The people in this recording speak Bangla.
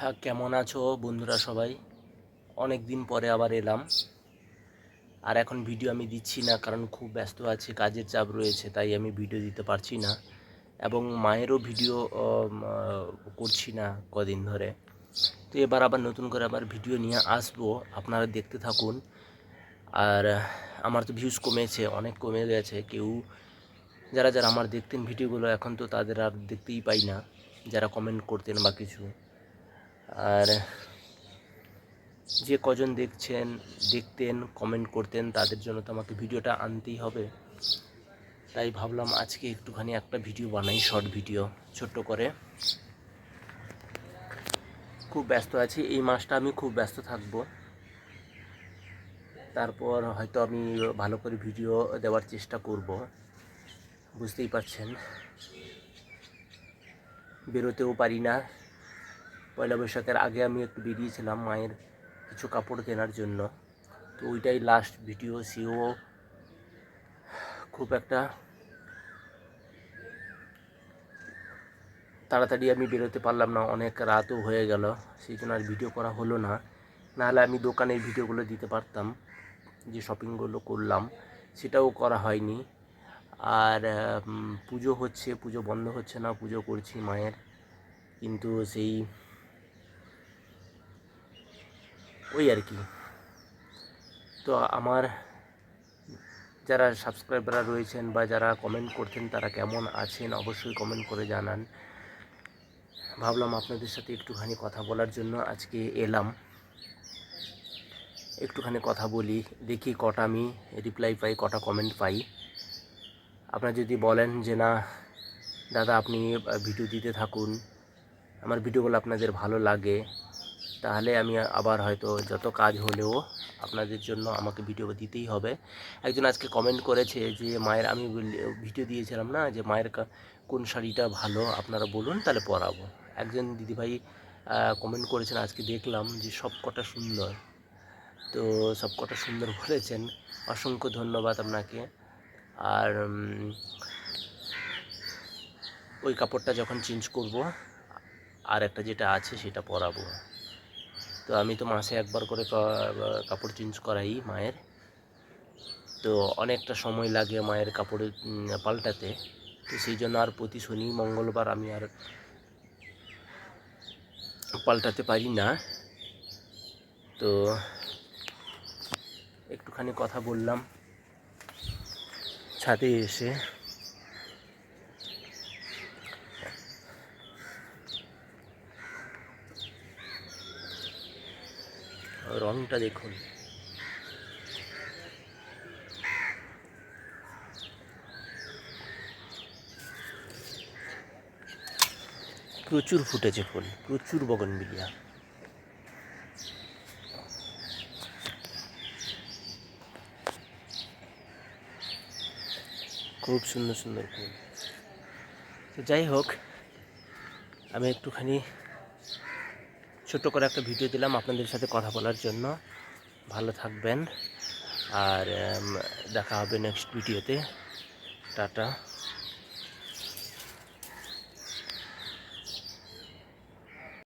হ্যাঁ, কেমন আছো বন্ধুরা সবাই? অনেক দিন পরে আবার এলাম। আর এখন ভিডিও আমি দিচ্ছি না কারণ খুব ব্যস্ত আছি কাজের চাপ রয়েছে তাই আমি ভিডিও দিতে পারছি না। এবং মায়েরও ভিডিও করছি না কদিন ধরে। তো এবার আবার নতুন করে আবার ভিডিও নিয়ে আসব আপনারা দেখতে থাকুন। আর আমার তো ভিউজ কমেছে অনেক কমে গেছে। কেউ যারা যারা আমার দেখতেন ভিডিওগুলো এখন তো তাদের আর দেখতেই পাই না যারা কমেন্ট করতেন বা কিছু। আর যে কজন দেখছেন, দেখতেন কমেন্ট করতেন, তাদের জন্য তো আমাকে ভিডিওটা আনতেই হবে। তাই ভাবলাম আজকে একটুখানি একটা ভিডিও বানাই শর্ট ভিডিও ছোট্ট করে। খুব ব্যস্ত আছি, এই মাসটা আমি খুব ব্যস্ত থাকব। তারপর হয়তো আমি ভালো করে ভিডিও দেওয়ার চেষ্টা করব। বুঝতেই পারছেন। বেরোতেও পারি না। পয়লা বৈশাখের আগে আমি একটু বেরিয়েছিলাম মায়ের কিছু কাপড় কেনার জন্য। তো ওইটাই লাস্ট ভিডিও সেও খুব একটা তাড়াতাড়ি আমি বেরোতে পারলাম না, অনেক রাতও হয়ে গেল, সেই জন্য আর ভিডিও করা হলো না। নাহলে আমি দোকানের ভিডিওগুলো দিতে পারতাম, যে শপিংগুলো করলাম, সেটাও করা হয়নি। আর পুজো হচ্ছে, পুজো বন্ধ হচ্ছে না, পুজো করছি মায়ের। কিন্তু সেই ওই আর কি। তো আমার যারা সাবস্ক্রাইবাররা রয়েছেন বা যারা কমেন্ট করছেন, তারা কেমন আছেন, অবশ্যই কমেন্ট করে জানান। ভাবলাম আপনাদের সাথে একটুখানি কথা বলার জন্য আজকে এলাম। একটুখানি কথা বলি, দেখি কটা আমি রিপ্লাই পাই, কটা কমেন্ট পাই। আপনারা যদি বলেন যে, না, দাদা, আপনি ভিডিও দিতে থাকুন। আমার ভিডিওগুলো আপনাদের ভালো লাগে। তাহলে আমি আবার হয়তো যত কাজ হলেও আপনাদের জন্য আমাকে ভিডিও দিতেই হবে। একজন আজকে কমেন্ট করেছে যে, মায়ের আমি ভিডিও দিয়েছিলাম না, যে মায়ের কোন শাড়িটা ভালো? আপনারা বলুন, তাহলে পরাবো। একজন দিদিভাই কমেন্ট করেছেন, আজকে দেখলাম যে সব কটা সুন্দর। তো সব কটা সুন্দর বলেছেন। অসংখ্য ধন্যবাদ আপনাকে। আর ওই কাপড়টা যখন চেঞ্জ করব, আর একটা যেটা আছে সেটা পরাবো। তো আমি তো মাসে একবার করে কাপড় চেঞ্জ করাই মায়ের। তো অনেকটা সময় লাগে মায়ের কাপড় পাল্টাতে। তো সেই জন্য আর প্রতি শনি, মঙ্গলবার আমি আর পাল্টাতে পারি না। তো একটুখানি কথা বললাম। ছাদে এসে রংটা দেখুন। প্রচুর ফুটেছে ফুল, প্রচুর বগন বগনবিলিয়া। খুব সুন্দর সুন্দর ফুল। তো যাই হোক, আমি একটুখানি ছোট্ট করে একটা ভিডিও দিলাম আপনাদের সাথে কথা বলার জন্য। ভালো থাকবেন। আর দেখা হবে নেক্সট ভিডিওতে। টাটা।